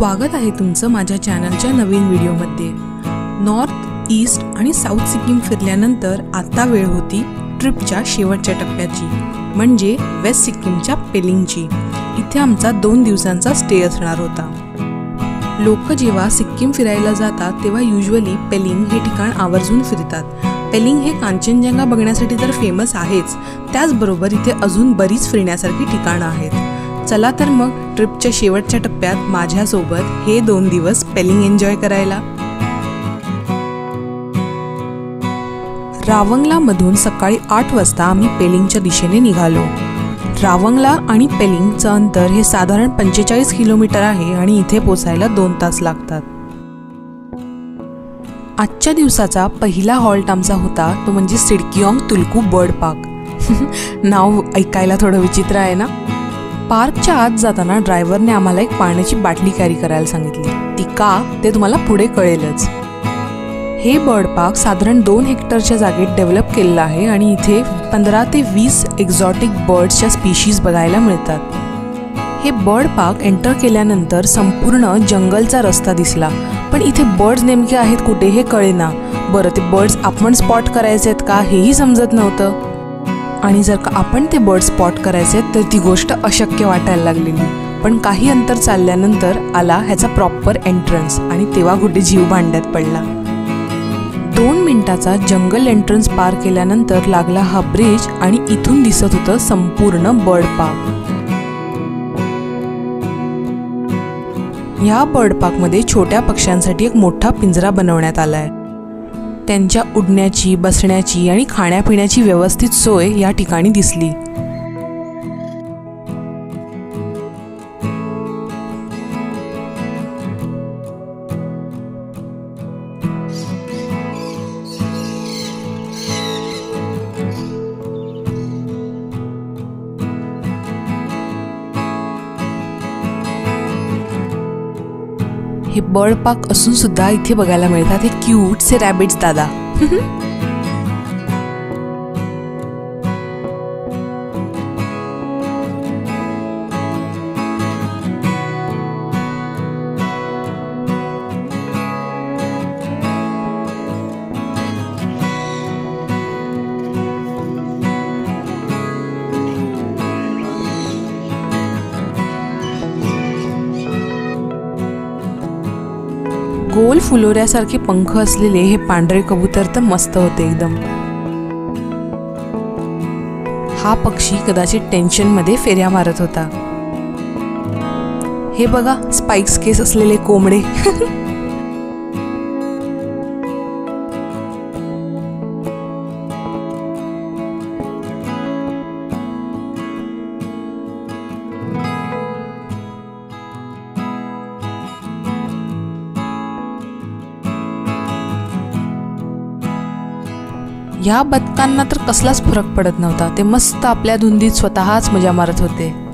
स्वागत आहे तुमचं माझ्या चॅनलच्या नवीन व्हिडिओमध्ये. नॉर्थ ईस्ट आणि साऊथ सिक्कीम फिरल्यानंतर आता वेळ होती ट्रिपच्या शेवटच्या टप्प्याची म्हणजे वेस्ट सिक्कीमच्या पेलिंगची. इथे आमचा दोन दिवसांचा स्टे असणार होता. लोक जेव्हा सिक्कीम फिरायला जातात तेव्हा युजली पेलिंग हे ठिकाण आवर्जून फिरतात. पेलिंग हे कांचनजंगा बघण्यासाठी तर फेमस आहेच. त्याचबरोबर इथे अजून बरीच फिरण्यासारखी ठिकाणं आहेत. चला तर मग ट्रिपच्या शेवटच्या टप्प्यात माझ्यासोबत हे दोन दिवस पेलिंग एन्जॉय करायला. रावंगलामधून सकाळी आठ वाजता आम्ही पेलिंगच्या दिशेने निघालो. रावंगला आणि पेलिंगचं अंतर हे साधारण पंचेचाळीस किलोमीटर आहे आणि इथे पोचायला दोन तास लागतात. आजच्या दिवसाचा पहिला हॉल्ट आमचा होता तो म्हणजे सिडकिऑंग तुलकू बर्ड पार्क. नाव ऐकायला थोडं विचित्र आहे ना? पार्कच्या आत जाताना ड्रायव्हरने आम्हाला एक पाण्याची बाटली कॅरी करायला सांगितली. ती का? ते तुम्हाला पुढे कळेलच. हे बर्ड पार्क साधारण दोन हेक्टरच्या जागेत डेव्हलप केलेलं आहे आणि इथे पंधरा ते वीस एक्झॉटिक बर्ड्सच्या स्पीशीज बघायला मिळतात. हे बर्ड पार्क एंटर केल्यानंतर संपूर्ण जंगलचा रस्ता दिसला. पण इथे बर्ड्स नेमके आहेत कुठे हे कळेना. बरं ते बर्ड्स आपण स्पॉट करायचे आहेत का? हेही समजत नव्हतं. आणि जर का आपण ते बर्ड स्पॉट करायचे तर ती गोष्ट अशक्य वाटायला लागलेली पण काही अंतर चालल्यानंतर आला ह्याचा प्रॉपर एंट्रन्स आणि तेव्हा कुठे जीव भांड्यात पडला. दोन मिनिटाचा जंगल एंट्रन्स पार केल्यानंतर लागला हा ब्रिज आणि इथून दिसत होतं संपूर्ण बर्ड पार्क. ह्या बर्ड पार्कमध्ये छोट्या पक्ष्यांसाठी एक मोठा पिंजरा बनवण्यात आला आहे त्यांच्या उडण्याची बसण्याची आणि खाण्यापिण्याची व्यवस्थित सोय या ठिकाणी दिसली. हे बर्ड पार्क असून सुद्धा इथे बघायला मिळतात हे क्यूटचे रॅबिट्स दादा. गोल फुलोऱ्यासारखे पंख असलेले हे पांढरे कबूतर तर मस्त होते एकदम. हा पक्षी कदाचित टेन्शनमध्ये फेऱ्या मारत होता. हे बघा स्पाइक्स केस असलेले कोंबडे. ह्या बदकांना तर कसलाच फरक पडत नव्हता. ते मस्त आपल्या धुंदीत स्वतःच मजा मारत होते.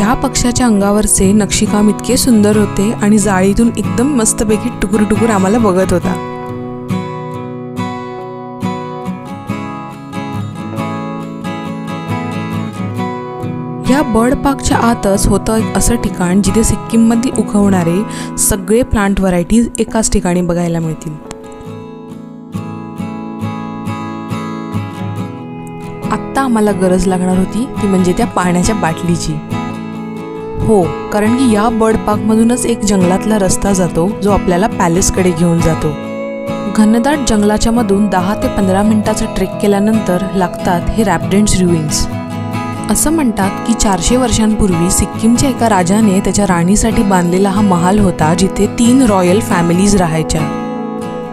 ह्या पक्षाच्या अंगावरचे नक्षीकाम इतके सुंदर होते आणि जाळीतून एकदम मस्तपैकी टुकूर टुकूर आम्हाला बघत होता. या बर्ड पार्कच्या आतच होतं एक असं ठिकाण जिथे सिक्कीममधील उगवणारे सगळे प्लांट व्हरायटीज एकाच ठिकाणी बघायला मिळतील. आत्ता आम्हाला गरज लागणार होती ती म्हणजे त्या पाण्याच्या बाटलीची. हो कारण की या बर्ड पार्कमधूनच एक जंगलातला रस्ता जातो जो आपल्याला पॅलेसकडे घेऊन जातो. घनदाट जंगलाच्या मधून दहा ते पंधरा मिनिटाचा ट्रेक केल्यानंतर लागतात हे रॅपडेंट्स रुईन्स. असं म्हणतात की चारशे वर्षांपूर्वी सिक्कीमच्या एका राजाने त्याच्या राणीसाठी बांधलेला हा महाल होता जिथे तीन रॉयल फॅमिलीज राहायच्या.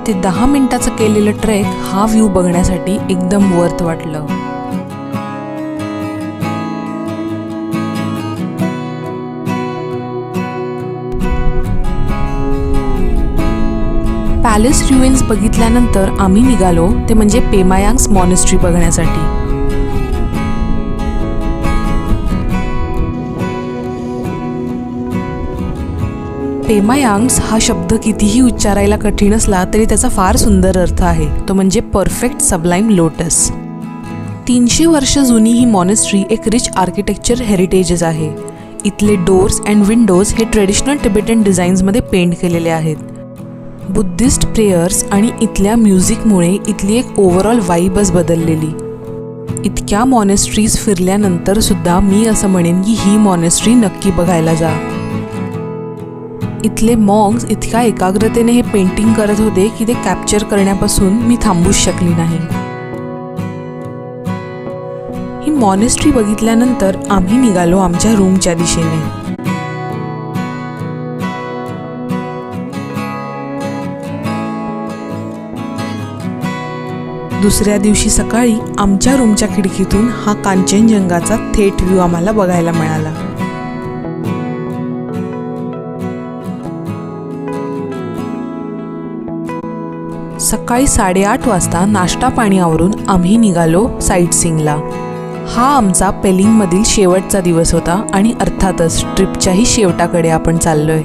ते दहा मिनिटाचं केलेलं ट्रेक हा व्ह्यू बघण्यासाठी एकदम वर्थ वाटलं. पॅलेस रुईन्स बघितल्यानंतर आम्ही निघालो ते म्हणजे पेमायांग्स मॉनेस्ट्री बघण्यासाठी. पेमायांग्स हा शब्द कितीही उच्चारायला कठीण असला तरी त्याचा फार सुंदर अर्थ आहे. तो म्हणजे परफेक्ट सबलाईम लोटस तीनशे वर्ष जुनी ही मॉनेस्ट्री एक रिच आर्किटेक्चर हेरिटेजेस आहे. इथले डोर्स अँड विंडोज हे ट्रेडिशनल टिबेटन डिझाईन्समध्ये पेंट केलेले आहेत. बुद्धिस्ट प्रेयर्स आणि इथल्या म्युझिकमुळे इथली एक ओव्हरऑल वाईबच बदललेली. इतक्या मॉनेस्ट्रीज फिरल्यानंतर सुद्धा मी असं म्हणेन की ही मॉनेस्ट्री नक्की बघायला जा. इथले मॉग्स इतक्या एकाग्रतेने हे पेंटिंग करत होते की ते कॅप्चर करण्यापासून मी थांबूच शकली नाही. ही मॉनेस्ट्री बघितल्यानंतर आम्ही निघालो आमच्या रूमच्या दिशेने. दुसऱ्या दिवशी सकाळी आमच्या रूमच्या खिडकीतून हा कांचनजंगाचा थेट व्ह्यू आम्हाला बघायला मिळाला. सकाळी साडेआठ वाजता नाश्ता पाणी आवरून आम्ही निघालो साईटसिंगला हा आमचा पेलिंगमधील शेवटचा दिवस होता आणि अर्थातच ट्रिपच्याही शेवटाकडे आपण चाललोय.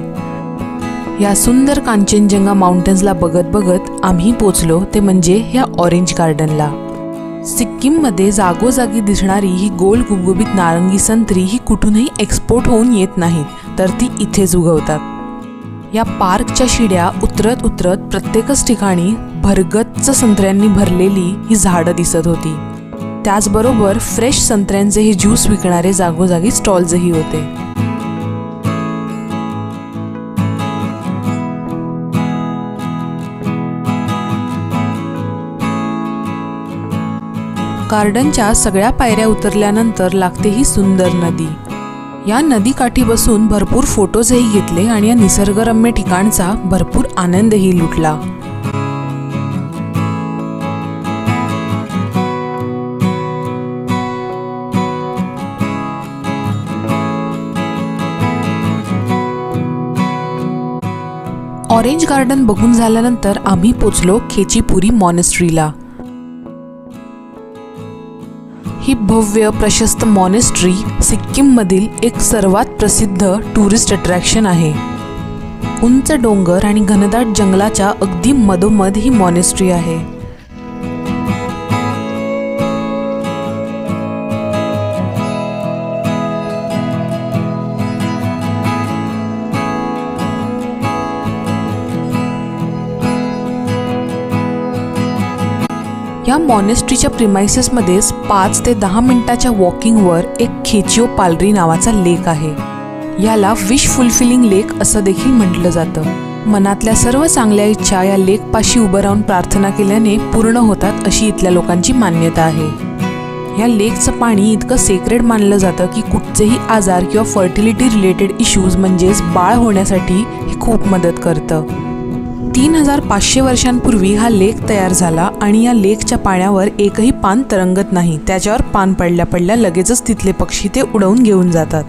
या सुंदर कांचनजंगा माउंटन्सला बघत बघत आम्ही पोचलो ते म्हणजे ह्या ऑरेंज गार्डनला सिक्कीममध्ये जागोजागी दिसणारी ही गोल गुबगुबीत नारंगी संत्री ही कुठूनही एक्सपोर्ट होऊन येत नाहीत तर ती इथेच उगवतात. या पार्कच्या शिड्या उतरत उतरत प्रत्येकच ठिकाणी भरगच्च संत्र्यांनी भरलेली ही झाडं दिसत होती. त्याचबरोबर फ्रेश संत्र्यांचे हे ज्यूस विकणारे जागोजागी स्टॉल्सही होते. गार्डनच्या सगळ्या पायऱ्या उतरल्यानंतर लागते ही सुंदर नदी. या नदीकाठी बसून भरपूर फोटोजही घेतले आणि या निसर्गरम्य ठिकाणचा भरपूर आनंदही लुटला. ऑरेंज गार्डन बघून झाल्यानंतर आम्ही पोचलो खेचीपुरी मॉनेस्ट्रीला. ही भव्य प्रशस्त मॉनेस्ट्री सिक्कीममधील एक सर्वात प्रसिद्ध टुरिस्ट अट्रॅक्शन आहे. उंच डोंगर आणि घनदाट जंगलाच्या अगदी मधोमध ही मॉनेस्ट्री आहे. या मॉनेस्ट्रीच्या प्रिमायसेसमध्येच पाच ते दहा मिनिटाच्या वॉकिंगवर एक खेचिओ पालरी नावाचा लेक आहे. याला विश फुलफिलिंग लेक असं देखील म्हटलं जातं. मनातल्या सर्व चांगल्या इच्छा या लेकपाशी उभं राहून प्रार्थना केल्याने पूर्ण होतात अशी इथल्या लोकांची मान्यता आहे. या लेकचं पाणी इतकं सेक्रेड मानलं जातं की कुठचेही आजार किंवा फर्टिलिटी रिलेटेड इश्यूज म्हणजेच बाळ होण्यासाठी हे खूप मदत करतं. तीन हजार पाचशे वर्षांपूर्वी हा लेक तयार झाला आणि या लेकच्या पाण्यावर एकही पान तरंगत नाही. त्याच्यावर पान पडल्या पडल्या लगेचच तिथले पक्षी ते उडवून घेऊन जातात.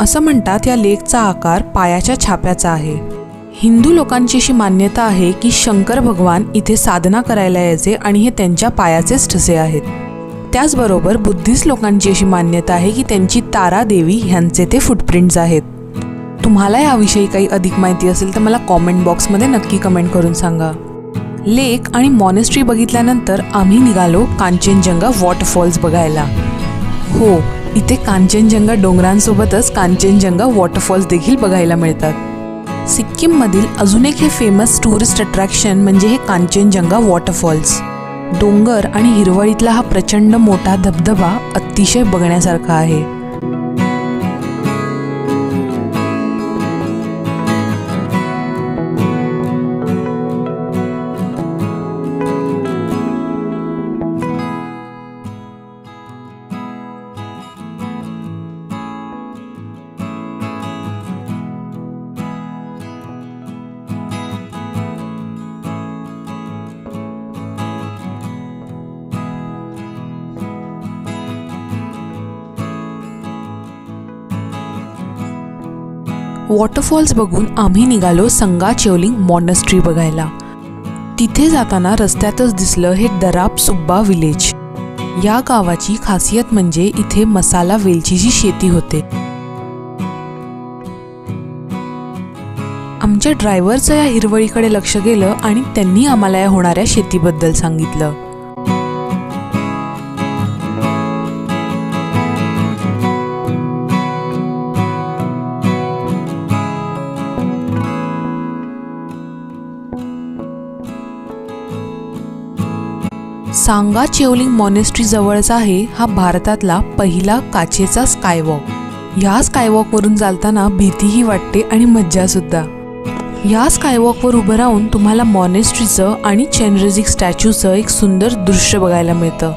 असं म्हणतात या लेकचा आकार पायाच्या छाप्याचा आहे. हिंदू लोकांची अशी मान्यता आहे की शंकर भगवान इथे साधना करायला यायचे आणि हे त्यांच्या पायाचेच ठसे आहेत. त्याचबरोबर बुद्धिस्ट लोकांची अशी मान्यता आहे की त्यांची तारा देवी ह्यांचे ते फुटप्रिंट्स आहेत. तुम्हाला याविषयी काही अधिक माहिती असेल तर मला कॉमेंट बॉक्समध्ये नक्की कमेंट करून सांगा. लेक आणि मॉनेस्ट्री बघितल्यानंतर आम्ही निघालो कांचनजंगा वॉटरफॉल्स बघायला. हो इथे कांचनजंगा डोंगरांसोबतच कांचनजंगा वॉटरफॉल्स देखील बघायला मिळतात. सिक्कीममधील अजून एक हे फेमस टुरिस्ट अट्रॅक्शन म्हणजे हे कांचनजंगा वॉटरफॉल्स डोंगर आणि हिरवळीतला हा प्रचंड मोठा धबधबा अतिशय बघण्यासारखा आहे. वॉटरफॉल्स बघून आम्ही निघालो संगा चेवलिंग मॉनेस्ट्री बघायला. तिथे जाताना रस्त्यातच दिसलं हे दराब सुब्बा विलेज या गावाची खासियत म्हणजे इथे मसाला वेलचीची शेती होते. आमच्या ड्रायव्हरचं या हिरवळीकडे लक्ष गेलं आणि त्यांनी आम्हाला या होणाऱ्या शेतीबद्दल सांगितलं. सांगा चेवलिंग मॉनेस्ट्री आहे हा भारतातला पहिला काचेचा स्कायवॉक ह्या स्कायवॉकवरून चालताना भीतीही वाटते आणि मज्जा सुद्धा. ह्या स्कायवॉकवर उभं राहून तुम्हाला मॉनेस्ट्रीचं आणि चेनरेझिक स्टॅच्यूचं एक सुंदर दृश्य बघायला मिळतं.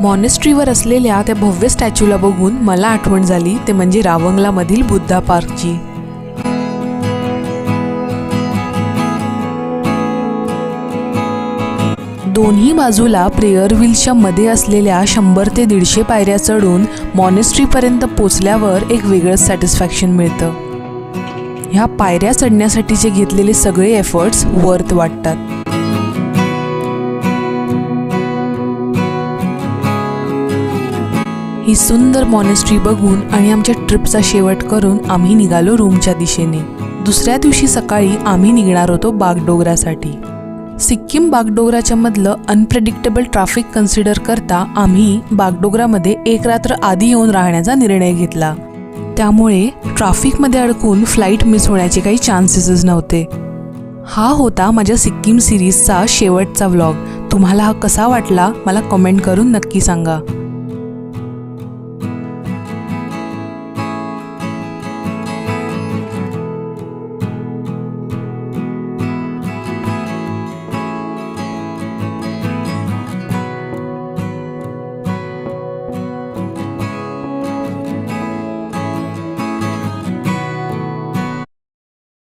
मॉनेस्ट्रीवर असलेल्या त्या भव्य स्टॅच्यूला बघून मला आठवण झाली ते म्हणजे रावंगलामधील बुद्धा पार्कची दोन्ही बाजूला प्रेयर व्हीलच्या मध्ये असलेल्या शंभर ते दीडशे पायऱ्या चढून मॉनेस्ट्रीपर्यंत पोचल्यावर एक वेगळंच सॅटिस्फॅक्शन मिळतं. ह्या पायऱ्या चढण्यासाठीचे घेतलेले सगळे एफर्ट्स वर्थ वाटतात. ही सुंदर मॉनेस्ट्री बघून आणि आमच्या ट्रिपचा शेवट करून आम्ही निघालो रूमच्या दिशेने. दुसऱ्या दिवशी सकाळी आम्ही निघणार होतो बागडोगरासाठी. सिक्कीम बागडोगराच्या मधलं अनप्रेडिक्टेबल ट्रॅफिक कन्सिडर करता आम्ही बागडोगरामध्ये एक रात्र आधी येऊन राहण्याचा निर्णय घेतला. त्यामुळे ट्रॅफिकमध्ये अडकून फ्लाईट मिस होण्याचे काही चान्सेसच नव्हते. हा होता माझ्या सिक्कीम सिरीजचा शेवटचा व्लॉग तुम्हाला हा कसा वाटला मला कमेंट करून नक्की सांगा.